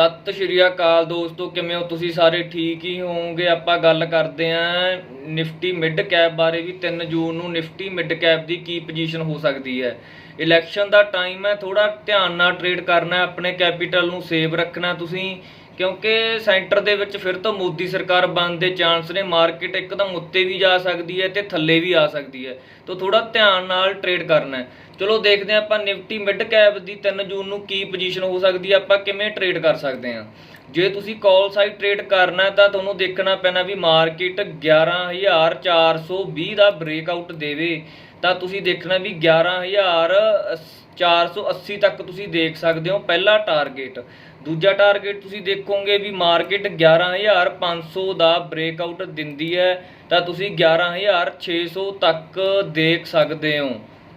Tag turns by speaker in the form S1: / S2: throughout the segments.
S1: ਸਤਿ ਸ਼੍ਰੀ ਅਕਾਲ ਦੋਸਤੋ, ਕਿਵੇਂ ਹੋ ਤੁਸੀਂ ਸਾਰੇ? ਠੀਕ ਹੀ ਹੋਵੋਗੇ? ਆਪਾਂ ਗੱਲ ਕਰਦੇ ਆਂ ਨਿਫਟੀ ਮਿਡ ਕੈਪ ਬਾਰੇ ਵੀ। 3 ਜੂਨ ਨੂੰ ਨਿਫਟੀ ਮਿਡ ਕੈਪ ਦੀ ਕੀ ਪੋਜੀਸ਼ਨ ਹੋ ਸਕਦੀ ਹੈ? ਇਲੈਕਸ਼ਨ ਦਾ ਟਾਈਮ ਹੈ ਥੋੜਾ ਧਿਆਨ ਨਾਲ ਟ੍ਰੇਡ ਕਰਨਾ ਆਪਣੇ ਕੈਪੀਟਲ ਨੂੰ ਸੇਵ ਰੱਖਣਾ ਤੁਸੀਂ। ਕਿਉਂਕਿ ਸੈਂਟਰ ਦੇ ਵਿੱਚ ਫਿਰ ਤੋਂ ਮੋਦੀ ਸਰਕਾਰ ਬਣਨ ਦੇ ਚਾਂਸ ਨੇ, ਮਾਰਕੀਟ ਇੱਕਦਮ ਉੱਤੇ ਵੀ ਜਾ ਸਕਦੀ ਹੈ ਤੇ ਥੱਲੇ ਵੀ ਆ ਸਕਦੀ ਹੈ, ਤਾਂ ਥੋੜਾ ਧਿਆਨ ਨਾਲ ਟ੍ਰੇਡ ਕਰਨਾ ਹੈ। ਚਲੋ ਦੇਖਦੇ ਆਪਾਂ ਨਿਫਟੀ ਮਿਡ ਕੈਪ ਦੀ 3 ਜੂਨ ਨੂੰ ਕੀ ਪੋਜੀਸ਼ਨ ਹੋ ਸਕਦੀ ਹੈ, ਆਪਾਂ ਕਿਵੇਂ ਟ੍ਰੇਡ ਕਰ ਸਕਦੇ ਹਾਂ। ਜੇ ਤੁਸੀਂ ਕਾਲ ਸਾਈਡ ਟ੍ਰੇਡ ਕਰਨਾ ਹੈ ਤਾਂ ਤੁਹਾਨੂੰ ਦੇਖਣਾ ਪੈਣਾ ਵੀ ਮਾਰਕੀਟ 11420 ਦਾ ਬ੍ਰੇਕਆਊਟ ਦੇਵੇ, ਤਾਂ ਤੁਸੀਂ ਦੇਖਣਾ ਵੀ 11480 ਤੱਕ ਤੁਸੀਂ ਦੇਖ ਸਕਦੇ ਹੋ ਪਹਿਲਾ ਟਾਰਗੇਟ ਦੂਜਾ ਟਾਰਗੇਟ ਤੁਸੀਂ ਦੇਖੋਗੇ ਵੀ ਮਾਰਕੀਟ 11500 ਦਾ ਬ੍ਰੇਕਆਊਟ ਦਿੰਦੀ ਹੈ, ਤਾਂ ਤੁਸੀਂ 11600 ਤੱਕ ਦੇਖ ਸਕਦੇ ਹੋ।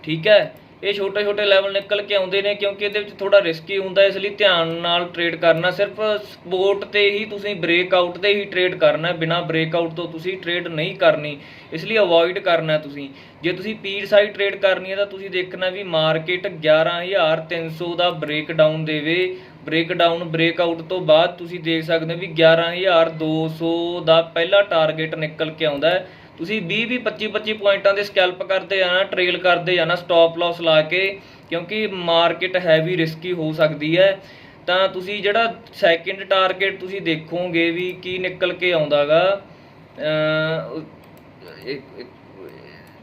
S1: ਠੀਕ ਹੈ? ਇਹ ਛੋਟੇ ਛੋਟੇ ਲੈਵਲ ਨਿਕਲ ਕੇ ਆਉਂਦੇ ਨੇ ਕਿਉਂਕਿ ਇਹਦੇ ਵਿੱਚ ਥੋੜਾ ਰਿਸਕੀ ਹੁੰਦਾ ਇਸ ਲਈ ਧਿਆਨ ਨਾਲ ਟ੍ਰੇਡ ਕਰਨਾ। ਸਿਰਫ ਸਪੋਰਟ ਤੇ ਹੀ ਤੁਸੀਂ ਬ੍ਰੇਕਆਊਟ ਤੇ ਹੀ ਟ੍ਰੇਡ ਕਰਨਾ ਹੈ, ਬਿਨਾ ਬ੍ਰੇਕਆਊਟ ਤੋਂ ਤੁਸੀਂ ਟ੍ਰੇਡ ਨਹੀਂ ਕਰਨੀ। ਇਸ ਲਈ ਅਵੋਇਡ ਕਰਨਾ ਤੁਸੀਂ। ਜੇ ਤੁਸੀਂ ਪੀਰ ਸਾਈਡ ਟ੍ਰੇਡ ਕਰਨੀ ਹੈ, ਤਾਂ ਤੁਸੀਂ ਦੇਖਣਾ ਵੀ ਮਾਰਕੀਟ 11300 ਦਾ ਬ੍ਰੇਕ ਡਾਊਨ ਦੇਵੇ। ਬ੍ਰੇਕ ਡਾਊਨ ਬ੍ਰੇਕਆਊਟ ਤੋਂ ਬਾਅਦ ਤੁਸੀਂ ਦੇਖ ਸਕਦੇ ਹੋ ਵੀ 11200 ਦਾ ਪਹਿਲਾ ਟਾਰਗੇਟ ਨਿਕਲ ਕੇ ਆਉਂਦਾ ਹੈ। ਤੁਸੀਂ 20 20 25 25 ਪੁਆਇੰਟਾਂ ਦੇ ਸਕੈਲਪ ਕਰਦੇ ਜਾਣਾ ਟ੍ਰੇਲ ਕਰਦੇ ਜਾਣਾ ਸਟਾਪ ਲਾਸ ਲਾ ਕੇ, ਕਿਉਂਕਿ ਮਾਰਕੀਟ ਹੈਵੀ ਰਿਸਕੀ ਹੋ ਸਕਦੀ ਹੈ। ਤਾਂ ਤੁਸੀਂ ਜਿਹੜਾ ਸੈਕਿੰਡ ਟਾਰਗੇਟ ਤੁਸੀਂ ਦੇਖੋਗੇ ਵੀ ਕੀ ਨਿਕਲ ਕੇ ਆਉਂਦਾਗਾ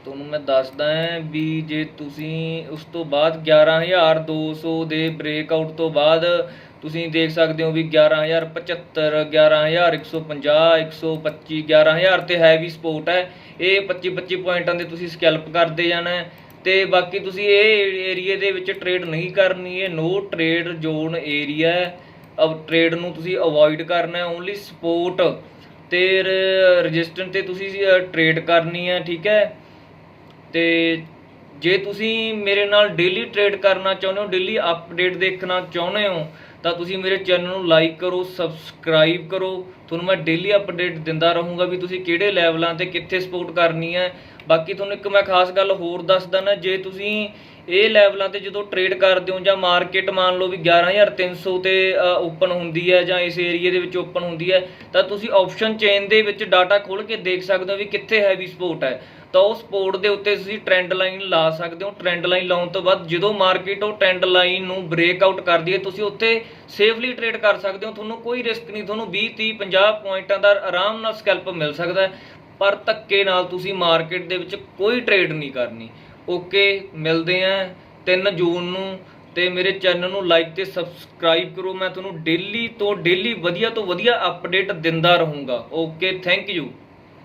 S1: ਤੁਹਾਨੂੰ ਮੈਂ ਦੱਸਦਾ ਵੀ ਜੇ ਤੁਸੀਂ ਉਸ ਤੋਂ ਬਾਅਦ 11200 ਦੇ ਬ੍ਰੇਕਆਊਟ ਤੋਂ ਬਾਅਦ ਤੁਸੀਂ ਦੇਖ ਸਕਦੇ ਹੋ ਵੀ 11075 11150 125 11000 ਤੇ ਹੈਵੀ ਸਪੋਰਟ ਹੈ। ਇਹ 25 25 ਪੁਆਇੰਟਾਂ ਦੇ ਤੁਸੀਂ ਸਕੈਲਪ ਕਰਦੇ ਜਾਣਾ ਹੈ ਤੇ ਬਾਕੀ ਤੁਸੀਂ ਇਹ ਏਰੀਏ ਦੇ ਵਿੱਚ ਟ੍ਰੇਡ ਨਹੀਂ ਕਰਨੀ, ਇਹ ਨੋ ਟ੍ਰੇਡ ਜ਼ੋਨ ਏਰੀਆ ਹੈ। ਅਬ ਟ੍ਰੇਡ ਨੂੰ ਤੁਸੀਂ ਅਵੋਇਡ ਕਰਨਾ ਹੈ ਓਨਲੀ ਸਪੋਰਟ ਤੇ ਰਜਿਸਟੈਂਟ ਤੇ ਤੁਸੀਂ ਟ੍ਰੇਡ ਕਰਨੀ ਹੈ, ਠੀਕ ਹੈ। ਤੇ ਜੇ ਤੁਸੀਂ ਮੇਰੇ ਨਾਲ ਡੇਲੀ ਟ੍ਰੇਡ ਕਰਨਾ ਚਾਹੁੰਦੇ ਹੋ ਡੇਲੀ ਅਪਡੇਟ ਦੇਖਣਾ ਚਾਹੁੰਦੇ ਹੋ, ਤਾਂ ਤੁਸੀਂ ਮੇਰੇ ਚੈਨਲ ਨੂੰ ਲਾਈਕ ਕਰੋ ਸਬਸਕ੍ਰਾਈਬ ਕਰੋ। ਤੁਹਾਨੂੰ ਮੈਂ ਡੇਲੀ ਅਪਡੇਟ ਦਿੰਦਾ ਰਹੂੰਗਾ ਵੀ ਤੁਸੀਂ ਕਿਹੜੇ ਲੈਵਲਾਂ ਤੇ ਕਿੱਥੇ ਸਪੋਰਟ ਕਰਨੀ ਹੈ। ਬਾਕੀ ਤੁਹਾਨੂੰ ਇੱਕ ਮੈਂ ਖਾਸ ਗੱਲ ਹੋਰ ਦੱਸ ਨਾ, ਜੇ ਤੁਸੀਂ ਇਹ ਲੈਵਲਾਂ ਤੇ ਜਦੋਂ ਟ੍ਰੇਡ ਕਰਦੇ ਹੋ ਜਾਂ ਮਾਰਕੀਟ ਮੰਨ ਲਓ ਵੀ 11300 ਤੇ ਓਪਨ ਹੁੰਦੀ ਹੈ ਜਾਂ ਇਸ ਏਰੀਏ ਦੇ ਵਿੱਚ ਓਪਨ ਹੁੰਦੀ ਹੈ, ਤਾਂ ਤੁਸੀਂ ਆਪਸ਼ਨ ਚੇਨ ਦੇ ਵਿੱਚ ਡਾਟਾ ਖੋਲ ਕੇ ਦੇਖ ਸਕਦੇ ਹੋ ਵੀ ਕਿੱਥੇ ਹੈਵੀ ਸਪੋਰਟ ਹੈ। ਤਾਂ ਉਹ ਸਪੋਰਟ ਦੇ ਉੱਤੇ ਤੁਸੀਂ ਟ੍ਰੈਂਡ ਲਾਈਨ ਲਾ ਸਕਦੇ ਹੋ। ਟ੍ਰੈਂਡ ਲਾਈਨ ਲਾਉਣ ਤੋਂ ਬਾਅਦ ਜਦੋਂ ਮਾਰਕੀਟ ਉਹ ਟ੍ਰੈਂਡ ਲਾਈਨ ਨੂੰ ਬ੍ਰੇਕ ਆਊਟ ਕਰਦੀ ਹੈ, ਤੁਸੀਂ ਉੱਥੇ ਸੇਫਲੀ ਟ੍ਰੇਡ ਕਰ ਸਕਦੇ ਹੋ। ਤੁਹਾਨੂੰ ਕੋਈ ਰਿਸਕ ਨਹੀਂ, ਤੁਹਾਨੂੰ 20 30 50 ਪੁਆਇੰਟਾਂ ਦਾ ਆਰਾਮ ਨਾਲ ਸਕੈਲਪ ਮਿਲ ਸਕਦਾ ਹੈ। ਪਰ ਧੱਕੇ ਨਾਲ ਤੁਸੀਂ ਮਾਰਕੀਟ ਦੇ ਵਿੱਚ ਕੋਈ ਟ੍ਰੇਡ ਨਹੀਂ ਕਰਨੀ। ਓਕੇ, ਮਿਲਦੇ ਆਂ 3 ਜੂਨ ਨੂੰ ਤੇ ਮੇਰੇ ਚੈਨਲ ਨੂੰ ਲਾਈਕ ਤੇ ਸਬਸਕ੍ਰਾਈਬ ਕਰੋ। ਮੈਂ ਤੁਹਾਨੂੰ ਡੇਲੀ ਤੋਂ ਡੇਲੀ ਵਧੀਆ ਤੋਂ ਵਧੀਆ ਅਪਡੇਟ ਦਿੰਦਾ ਰਹੂੰਗਾ। Okay thank you